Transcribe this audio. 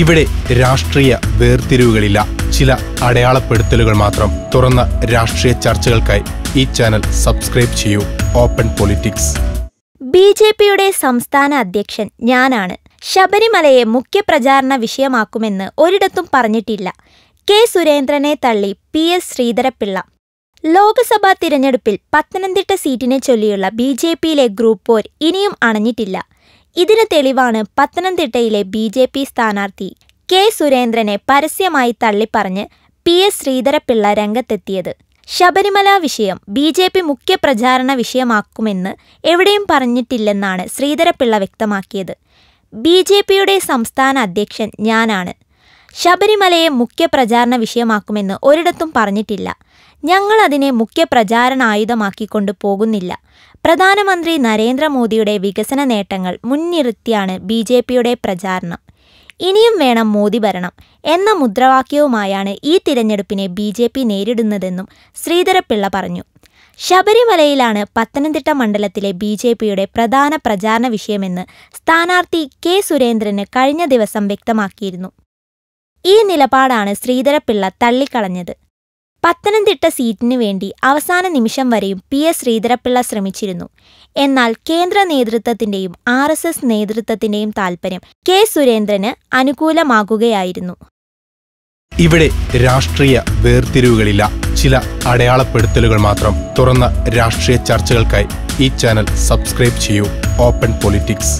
ഇവിടെ രാഷ്ട്രീയ വേർതിരിവുകളില്ല. ചില അടയാളപ്പെടുത്തലുകൾ മാത്രം. തുറന്ന രാഷ്ട്രീയ ചർച്ചകൾക്കായി ഈ ചാനൽ സബ്സ്ക്രൈബ് ചെയ്യൂ. Open politics. ബി ജെ പിയുടെ സംസ്ഥാന അധ്യക്ഷൻ ഞാനാണ്. ശബരിമലയെ മുഖ്യ പ്രചാരണ വിഷയമാക്കുമെന്ന് ഒരിടത്തും പറഞ്ഞിട്ടില്ല. കെ സുരേന്ദ്രനെ തള്ളി പി എസ് ശ്രീധരപിള്ള. ലോക്സഭാ തിരഞ്ഞെടുപ്പിൽ പത്തനംതിട്ട സീറ്റിനെ ചൊല്ലിയുള്ള ബി ജെ പിയിലെ ഗ്രൂപ്പ് പോർ ഇനിയും അണഞ്ഞിട്ടില്ല. ഇതിന് തെളിവാണ് പത്തനംതിട്ടയിലെ ബി ജെ പി സ്ഥാനാർത്ഥി കെ സുരേന്ദ്രനെ പരസ്യമായി തള്ളിപ്പറഞ്ഞ് പി എസ് ശ്രീധരപിള്ള രംഗത്തെത്തിയത്. ശബരിമല വിഷയം ബി ജെ പി മുഖ്യ പ്രചാരണ വിഷയമാക്കുമെന്ന് എവിടെയും പറഞ്ഞിട്ടില്ലെന്നാണ് ശ്രീധരപിള്ള വ്യക്തമാക്കിയത്. ബി ജെ പിയുടെ സംസ്ഥാന അധ്യക്ഷൻ ഞാനാണ്. ശബരിമലയെ മുഖ്യ പ്രചാരണ വിഷയമാക്കുമെന്ന് ഒരിടത്തും പറഞ്ഞിട്ടില്ല. ഞങ്ങൾ അതിനെ മുഖ്യ പ്രചാരണ ആയുധമാക്കിക്കൊണ്ട് പോകുന്നില്ല. പ്രധാനമന്ത്രി നരേന്ദ്രമോദിയുടെ വികസന നേട്ടങ്ങൾ മുൻനിർത്തിയാണ് ബി ജെ പിയുടെ പ്രചാരണം. ഇനിയും വേണം മോദി ഭരണം എന്ന മുദ്രാവാക്യവുമായാണ് ഈ തിരഞ്ഞെടുപ്പിനെ ബി ജെ പി നേരിടുന്നതെന്നും ശ്രീധരപിള്ള പറഞ്ഞു. ശബരിമലയിലാണ് പത്തനംതിട്ട മണ്ഡലത്തിലെ ബി ജെ പിയുടെ പ്രധാന പ്രചാരണ വിഷയമെന്ന് സ്ഥാനാർത്ഥി കെ സുരേന്ദ്രന് കഴിഞ്ഞ ദിവസം വ്യക്തമാക്കിയിരുന്നു. ഈ നിലപാടാണ് ശ്രീധരപിള്ള തള്ളിക്കളഞ്ഞത്. പത്തനംതിട്ട സീറ്റിനു വേണ്ടി അവസാന നിമിഷം വരെയും പി എസ് ശ്രീധരപ്പിള്ള ശ്രമിച്ചിരുന്നു. എന്നാൽ കേന്ദ്ര നേതൃത്വത്തിന്റെയും ആർ എസ് എസ് നേതൃത്വത്തിന്റെയും താൽപര്യം കെ സുരേന്ദ്രന് അനുകൂലമാകുകയായിരുന്നു. ഇവിടെ രാഷ്ട്രീയ വേർതിരിവുകളില്ല. ചില അടയാളപ്പെടുത്തലുകൾ മാത്രം തുറന്ന രാഷ്ട്രീയ ചർച്ചകൾക്കായി ഈ ചാനൽ സബ്സ്ക്രൈബ് ചെയ്യൂ. Open politics.